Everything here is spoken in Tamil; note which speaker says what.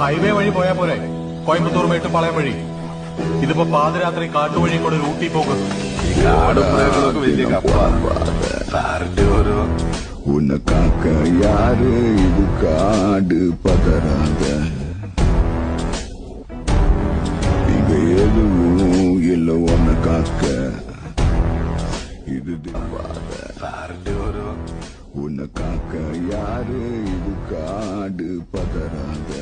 Speaker 1: ഹൈവേ വഴി പോയാ പോരെ കോയമ്പത്തൂർ മേട്ടുപാളയം വഴി ഇതിപ്പോ പാതിരാത്രി കാട്ടുവഴി കൂടെ ഒരു ഊട്ടി പോകും
Speaker 2: ഈ കാടും പ്രേതങ്ങളൊക്കെ വലിയ കപ്പാണ് സാറിന്റെ ഓരോ
Speaker 3: உனக்காக்க யாரு இது காடு பதறாத இங்க எதுவும் இல்ல உனக்காக்க இது திவாத
Speaker 2: സാറിന്റെ ഓരോ
Speaker 3: உனக்காக்க யாரு இது காடு பதறாத